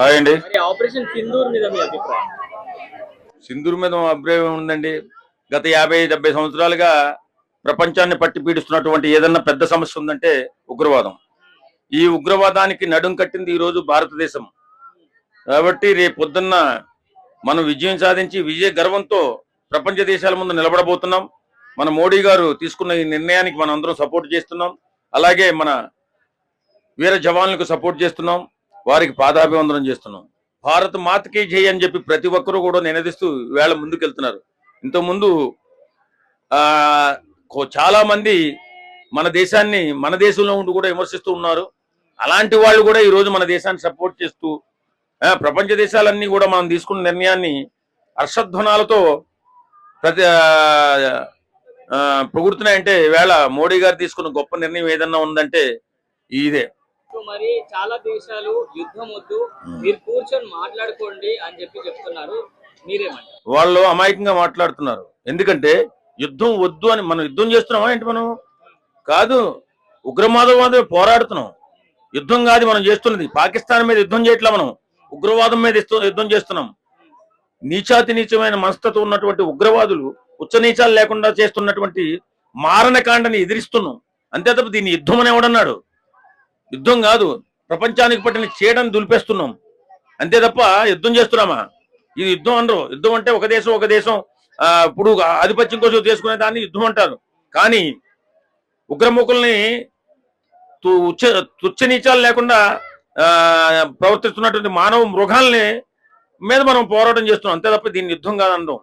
Hi అండి. Operation Sindoor మీద మీ అభిప్రాయం? సింధూరు మీద అభిప్రాయం ఉందండి. గత యాభై డెబ్బై సంవత్సరాలుగా ప్రపంచాన్ని పట్టి పీడిస్తున్నటువంటి ఏదన్నా పెద్ద సమస్య ఉందంటే ఉగ్రవాదం. ఈ ఉగ్రవాదానికి నడుం కట్టింది ఈ రోజు భారతదేశం. కాబట్టి రేపు పొద్దున్న మనం విజయం సాధించి విజయ గర్వంతో ప్రపంచ దేశాల ముందు నిలబడబోతున్నాం. మన మోడీ గారు తీసుకున్న ఈ నిర్ణయానికి మనం అందరం సపోర్ట్ చేస్తున్నాం. అలాగే మన వీర జవాన్లకు సపోర్ట్ చేస్తున్నాం. వారికి పాదాభివందనం చేస్తున్నాం. భారత్ మాతకే జై అని చెప్పి ప్రతి ఒక్కరూ కూడా నినదిస్తూ వేళ ముందుకెళ్తున్నారు. ఇంతకుముందు చాలా మంది మన దేశాన్ని మన దేశంలో ఉండి కూడా విమర్శిస్తూ ఉన్నారు. అలాంటి వాళ్ళు కూడా ఈరోజు మన దేశాన్ని సపోర్ట్ చేస్తూ ప్రపంచ దేశాలన్నీ కూడా మనం తీసుకున్న నిర్ణయాన్ని హర్షధ్వనాలతో ప్రతి పొగుడుతున్నాయంటే వేళ మోడీ గారు తీసుకున్న గొప్ప నిర్ణయం ఏదన్నా ఉందంటే ఇదే. సో మరి చాలా దేశాలు యుద్ధం వద్దు మీరు కూర్చొని మాట్లాడుకోండి అని చెప్పి చెప్తున్నారు. మీరేమంటారు? వాళ్ళు అమాయకంగా మాట్లాడుతున్నారు. ఎందుకంటే యుద్ధం వద్దు అని మనం యుద్ధం చేస్తున్నామా ఏంటి మనం? కాదు ఉగ్రవాదం పోరాడుతున్నాం. యుద్ధం కాదు మనం చేస్తున్నది. పాకిస్తాన్ మీద యుద్ధం చేయట్లా మనం. ఉగ్రవాదం మీద యుద్ధం చేస్తున్నాం. నీచాతి నీచమైన మనస్తత్వం ఉన్నటువంటి ఉగ్రవాదులు ఉచ్చ నీచాలు లేకుండా చేస్తున్నటువంటి మారణకాండని ఎదిరిస్తున్నాం. అంతే తప్ప దీన్ని యుద్ధం అని ఎవడన్నాడు? యుద్ధం కాదు ప్రపంచానికి పట్టిన చీడని దులిపేస్తున్నాం. అంతే తప్ప యుద్ధం చేస్తున్నామా? ఇది యుద్ధం అనరు. యుద్ధం అంటే ఒక దేశం ఒక దేశం ఇప్పుడు ఆధిపత్యం కోసం తీసుకునే దాన్ని యుద్ధం అంటారు. కానీ ఉగ్రముఖుల్ని తు- తుచ్చ నీచాలు లేకుండా ఆ, ప్రవర్తిస్తున్నటువంటి మానవ మృగాల్ని మీద మనం పోరాటం చేస్తున్నాం. అంతే తప్ప దీన్ని యుద్ధం కాదనడం